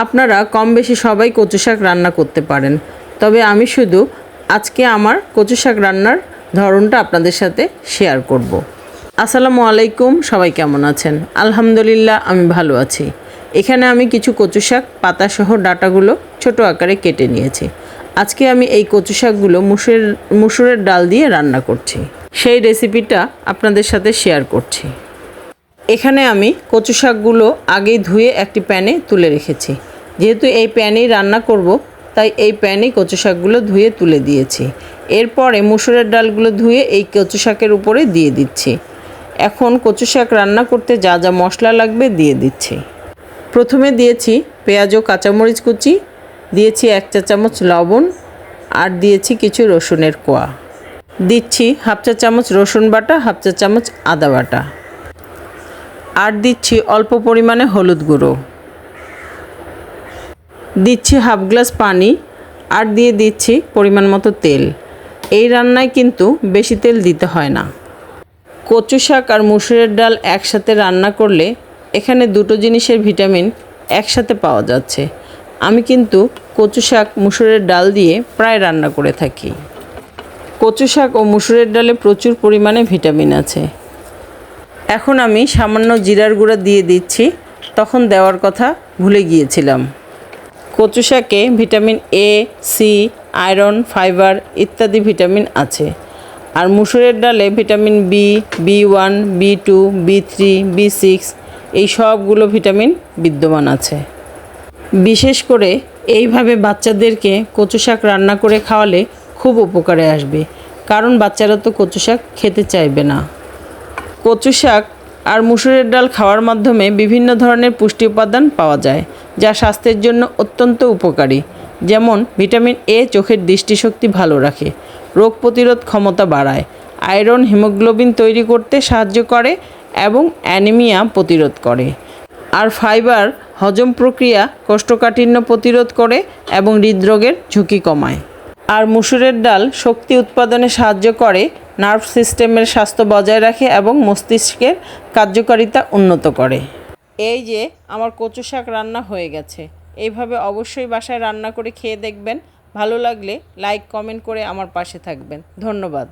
আপনারা কম বেশি সবাই কচু শাক রান্না করতে পারেন। তবে আমি শুধু আজকে আমার কচু শাক রান্নার ধরনটা আপনাদের সাথে শেয়ার করব। আসসালামু আলাইকুম, সবাই কেমন আছেন? আলহামদুলিল্লাহ, আমি ভালো আছি। এখানে আমি কিছু কচু শাক পাতাসহ ডাটাগুলো ছোট আকারে কেটে নিয়েছি। আজকে আমি এই কচু শাকগুলো মুসুরের মুসুরের ডাল দিয়ে রান্না করছি। সেই রেসিপিটা আপনাদের সাথে শেয়ার করছি। এখানে আমি কচু শাকগুলো আগেই ধুয়ে একটি প্যানে তুলে রেখেছি। যেহেতু এই প্যানেই রান্না করব, তাই এই প্যানেই কচু শাকগুলো ধুয়ে তুলে দিয়েছি। এরপরে মুসুরের ডালগুলো ধুয়ে এই কচু শাকের উপরে দিয়ে দিচ্ছি। এখন কচু শাক রান্না করতে যা যা মশলা লাগবে দিয়ে দিচ্ছি। প্রথমে দিয়েছি পেঁয়াজ ও কাঁচামরিচ কুচি, দিয়েছি এক চা চামচ লবণ, আর দিয়েছি কিছু রসুনের কোয়া। দিচ্ছি হাফ চা চামচ রসুন বাটা, হাফ চা চামচ আদা বাটা। আর দিচ্ছি অল্প পরিমাণে হলুদ গুঁড়ো। দিচ্ছি হাফ গ্লাস পানি আর দিয়ে দিচ্ছি পরিমাণ মতো তেল। এই রান্নায় কিন্তু বেশি তেল দিতে হয় না। কচু শাক আর মুসুরের ডাল একসাথে রান্না করলে এখানে দুটো জিনিসের ভিটামিন একসাথে পাওয়া যাচ্ছে। আমি কিন্তু কচু শাক, মুসুরের ডাল দিয়ে প্রায় রান্না করে থাকি। কচু শাক ও মুসুরের ডালে প্রচুর পরিমাণে ভিটামিন আছে। এখন আমি সামান্য জিরার গুঁড়া দিয়ে দিচ্ছি। তখন দেওয়ার কথা ভুলে গিয়েছিলাম। কচু শাকে vitamin A C iron, fibre ইত্যাদি ভিটামিন আছে। আর মুসুরের ডালে vitamin B B one B two B three B six এই সবগুলো ভিটামিন বিদ্যমান আছে। বিশেষ করে এইভাবে বাচ্চাদেরকে কচু শাক রান্না করে খাওয়ালে খুব উপকারে আসবে। কারণ বাচ্চারা তো কচু শাক খেতে চাইবে না। কচু শাক আর মুসুরের ডাল খাওয়ার মাধ্যমে বিভিন্ন ধরনের পুষ্টি উপাদান পাওয়া যায়, যা স্বাস্থ্যের জন্য অত্যন্ত উপকারী। যেমন ভিটামিন এ চোখের দৃষ্টিশক্তি ভালো রাখে, রোগ প্রতিরোধ ক্ষমতা বাড়ায়, আয়রন, হিমোগ্লোবিন তৈরি করতে সাহায্য করে এবং অ্যানিমিয়া প্রতিরোধ করে। আর ফাইবার হজম প্রক্রিয়া কোষ্ঠকাঠিন্য প্রতিরোধ করে এবং হৃদরোগের ঝুঁকি কমায়। আর মুসুরের ডাল শক্তি উৎপাদনে সাহায্য করে নার্ভ সিস্টেমের স্বাস্থ্য বজায় রাখে এবং মস্তিষ্কের কার্যকারিতা উন্নত করে। এই যে, আমার কচু শাক রান্না হয়ে গেছে। এইভাবে অবশ্যই বাসায় রান্না করে খেয়ে দেখবেন। ভালো লাগলে লাইক, কমেন্ট করে আমার পাশে থাকবেন। ধন্যবাদ।